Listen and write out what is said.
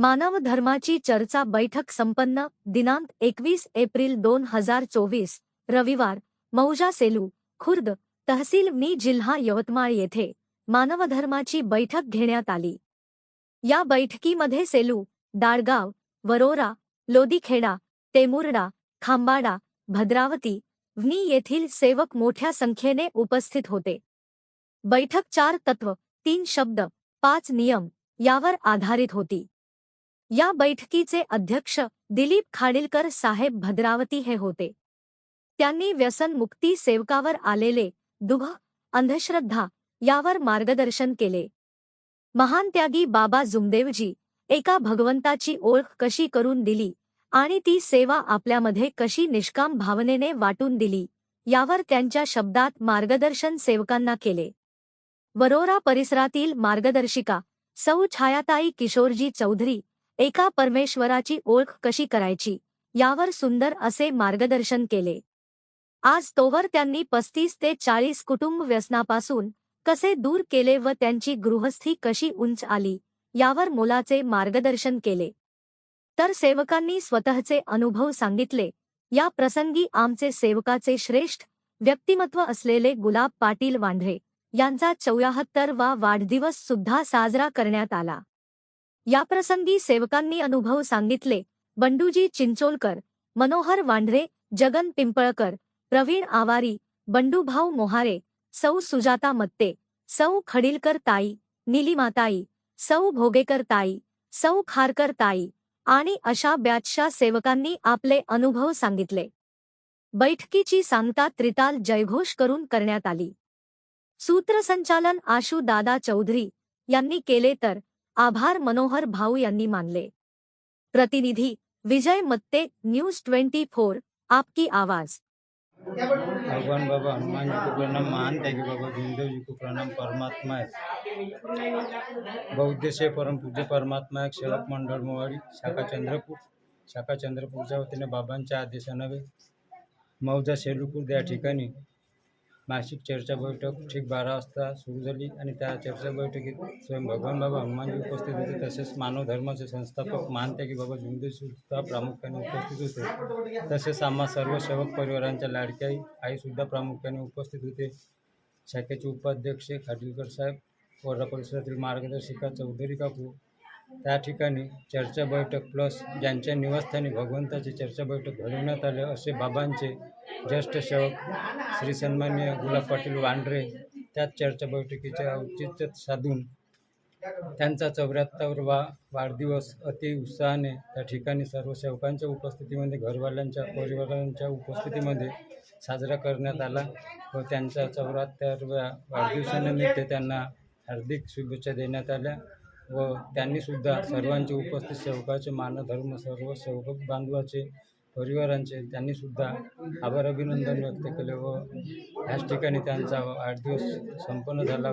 मानव धर्माची चर्चा बैठक संपन्न दिनांक एकवीस एप्रिल दोन हजार चोवीस रविवार मौजा सेलू खुर्द तहसील मी जिल्हा यवतमाळ येथे मानवधर्माची बैठक घेण्यात आली. या बैठकीमध्ये सेलू दाळगाव वरोरा लोदीखेडा तेमुर्डा खांबाडा भद्रावती व्नी येथील सेवक मोठ्या संख्येने उपस्थित होते. बैठक चार तत्व तीन शब्द पाच नियम यावर आधारित होती. या बैठकीचे अध्यक्ष दिलीप खाडिलकर साहेब भद्रावती हे होते. त्यांनी व्यसनमुक्ती सेवकावर आलेले दुघ अंधश्रद्धा यावर मार्गदर्शन केले. महान त्यागी बाबा जुमदेवजी एका भगवंताची ओळख कशी करून दिली आणि ती सेवा आपल्यामध्ये कशी निष्काम भावनेने वाटून दिली यावर त्यांच्या शब्दात मार्गदर्शन सेवकांना केले. वरोरा परिसरातील मार्गदर्शिका सौ छायाताई किशोरजी चौधरी एका परमेश्वराची ओळख कशी करायची? यावर सुंदर असे मार्गदर्शन केले. आज तोवर त्यांनी पस्तीस ते चाळीस कुटुंब व्यसनापासून कसे दूर केले व त्यांची गृहस्थी कशी उंच आली यावर मोलाचे मार्गदर्शन केले. तर सेवकांनी स्वतःचे अनुभव सांगितले. या प्रसंगी आमचे सेवकाचे श्रेष्ठ व्यक्तिमत्व असलेले गुलाब पाटील वांढरे यांचा चौऱ्याहत्तर वा वाढदिवस सुद्धा साजरा करण्यात आला. याप्रसंगी सेवकांनी अनुभव सांगितले. बंडूजी चिंचोलकर मनोहर वांढरे जगन पिंपळकर प्रवीण आवारी बंडूभाऊ मोहारे सौ सुजाता मत्ते सौ खडिलकर ताई निलिमाताई सौ भोगेकर ताई सौ खारकर ताई आणि अशा बॅचच्या सेवकांनी आपले अनुभव सांगितले. बैठकीची सांगता त्रिताल जयघोष करून करण्यात आली. सूत्रसंचालन आशू दादा चौधरी यांनी केले तर आभार मनोहर भाऊ यांनी मानले. प्रतिनिधी Vijay Matte, news twenty four, आपकी आवाज़. भगवान बाबा हनुमान जी को प्रणाम, महान त्यागी बाबा भीमदेव जी को प्रणाम, परमात्मा है. बौद्ध से परम पूज्य परमात्मा एक सेवक मंडळ मोवाडी शाखा चंद्रपूर. शाखा चंद्रपूरच्या वतीने बाबांच्या आदेशानवे मौजा सेलूपूर या ठिकाणी. मासिक चर्चा बैठक ठीक बारा वाजता सुरू झाली आणि त्या चर्चा बैठकीत स्वयं भगवान बाबा हनुमानजी उपस्थित होते. तसेच मानव धर्माचे संस्थापक मानत्यागी बाबा झुंबे सुद्धा प्रामुख्याने उपस्थित होते. तसेच आम्हा सर्व सेवक परिवारांच्या लाडक्या आईसुद्धा प्रामुख्याने उपस्थित होते. शाखेचे उपाध्यक्ष खाडीलकर साहेब वर्धा परिसरातील मार्गदर्शिका चौधरी काकू त्या ठिकाणी चर्चा बैठक प्लस ज्यांच्या निवासस्थानी भगवंताची चर्चा बैठक घडवण्यात आले असे बाबांचे ज्येष्ठ सेवक श्री सन्मान्य गुलाब पाटील वांढरे त्याच चर्चा बैठकीचे औचित्य साधून त्यांचा चौऱ्याहत्तरवा वाढदिवस अति उत्साहाने त्या ठिकाणी सर्व सेवकांच्या उपस्थितीमध्ये घरवाल्यांच्या परिवारांच्या उपस्थितीमध्ये साजरा करण्यात आला व त्यांच्या चौऱ्याहत्तरव्या वाढदिवसानिमित्त त्यांना हार्दिक शुभेच्छा देण्यात आल्या. व त्यांनीसुद्धा सर्वांचे उपस्थित सेवकाचे मानधर्म सर्व सेवक बांधवाचे परिवारांचे त्यांनीसुद्धा आभार अभिनंदन व्यक्त केले व ह्याच ठिकाणी त्यांचा वाढदिवस संपन्न झाला.